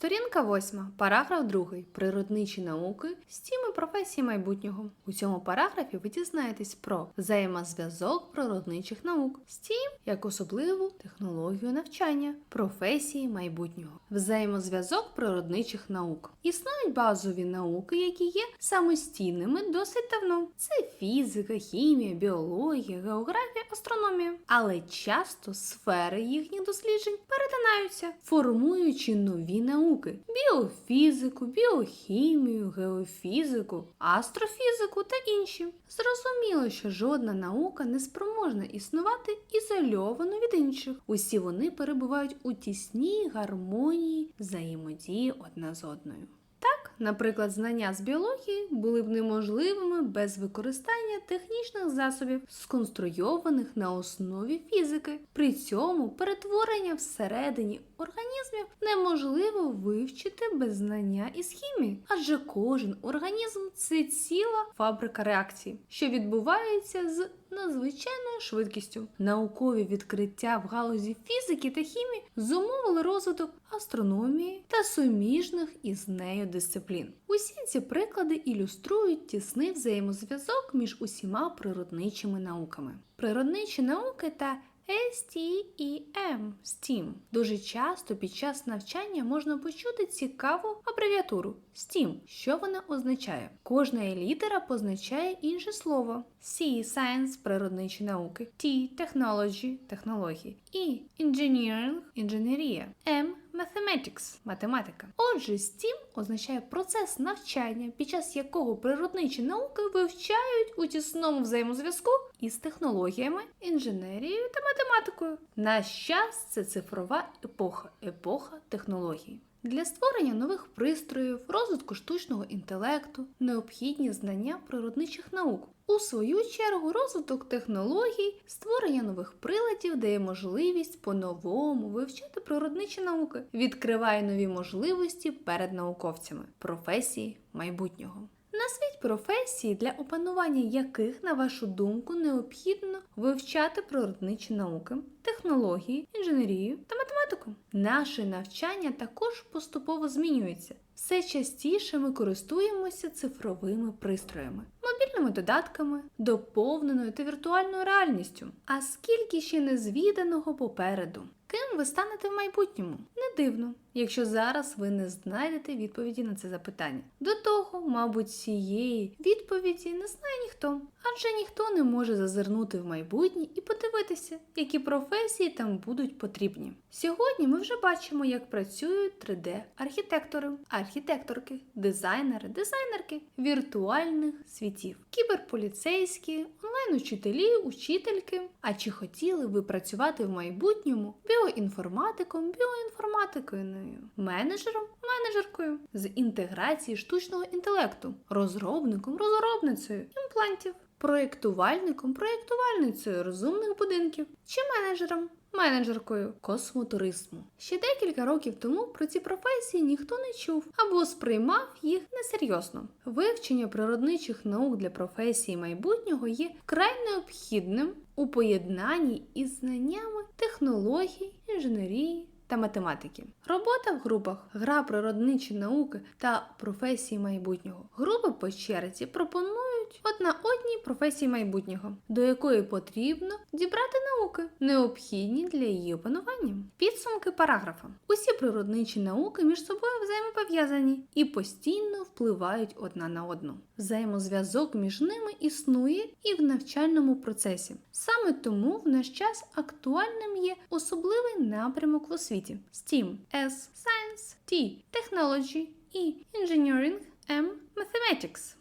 Сторінка 8, параграф 2. Природничі науки, стім і професії майбутнього. У цьому параграфі ви дізнаєтесь про взаємозв'язок природничих наук, стім як особливу технологію навчання, професії майбутнього. Взаємозв'язок природничих наук. Існують базові науки, які є самостійними досить давно. Це фізика, хімія, біологія, географія, астрономія. Але часто сфери їхніх досліджень перетинаються, формуючи нові науки: біофізику, біохімію, геофізику, астрофізику та інші. Зрозуміло, що жодна наука не спроможна існувати ізольовано від інших. Усі вони перебувають у тісній гармонії взаємодії одна з одною. Наприклад, знання з біології були б неможливими без використання технічних засобів, сконструйованих на основі фізики. При цьому перетворення всередині організмів неможливо вивчити без знання із хімії, адже кожен організм це ціла фабрика реакцій, що відбувається з надзвичайною швидкістю. Наукові відкриття в галузі фізики та хімії зумовили розвиток астрономії та суміжних із нею дисциплін. Усі ці приклади ілюструють тісний взаємозв'язок між усіма природничими науками. Природничі науки та STEM STEAM. Дуже часто під час навчання можна почути цікаву абревіатуру STEAM. Що вона означає? Кожна літера позначає інше слово. C – Science – природничі науки, T – Technology – технології, E – Engineering – інженерія, M – Mathematics – математика. Отже, STEAM означає процес навчання, під час якого природничі науки вивчають у тісному взаємозв'язку із технологіями, інженерією та математикою. Наш час це цифрова епоха, епоха технологій. Для створення нових пристроїв, розвитку штучного інтелекту необхідні знання природничих наук. У свою чергу, розвиток технологій, створення нових приладів дає можливість по-новому вивчати природничі науки, відкриває нові можливості перед науковцями, професії майбутнього. Назвіть професії, для опанування яких, на вашу думку, необхідно вивчати природничі науки, технології, інженерію та математику. Наше навчання також поступово змінюється. Все частіше ми користуємося цифровими пристроями, мобільними додатками, доповненою та віртуальною реальністю. А скільки ще незвіданого попереду? Ким ви станете в майбутньому? Не дивно, якщо зараз ви не знайдете відповіді на це запитання. До того, мабуть, цієї відповіді не знає ніхто, адже ніхто не може зазирнути в майбутнє і подивитися, які професії там будуть потрібні. Сьогодні ми вже бачимо, як працюють 3D-архітектори, архітекторки, дизайнери, дизайнерки віртуальних світів, кіберполіцейські, онлайн-учителі, учительки. А чи хотіли ви працювати в майбутньому біоінформатиком, біоінформатикою, менеджером, менеджеркою з інтеграції штучного інтелекту, розробником, розробницею, імплантів, проєктувальником, проєктувальницею розумних будинків чи менеджером? Менеджеркою космотуризму. Ще декілька років тому про ці професії ніхто не чув або сприймав їх несерйозно. Вивчення природничих наук для професії майбутнього є вкрай необхідним у поєднанні із знаннями технологій, інженерії та математики. Робота в групах, гра природничі науки та професії майбутнього. Групи по черзі пропонують одна одній професії майбутнього, до якої потрібно дібрати науки, необхідні для її опанування. Підсумки параграфа. Усі природничі науки між собою взаємопов'язані і постійно впливають одна на одну. Взаємозв'язок між ними існує і в навчальному процесі. Саме тому в наш час актуальним є особливий напрямок в освіті STEAM S – Science, T – Technology, E – Engineering, M – Mathematics.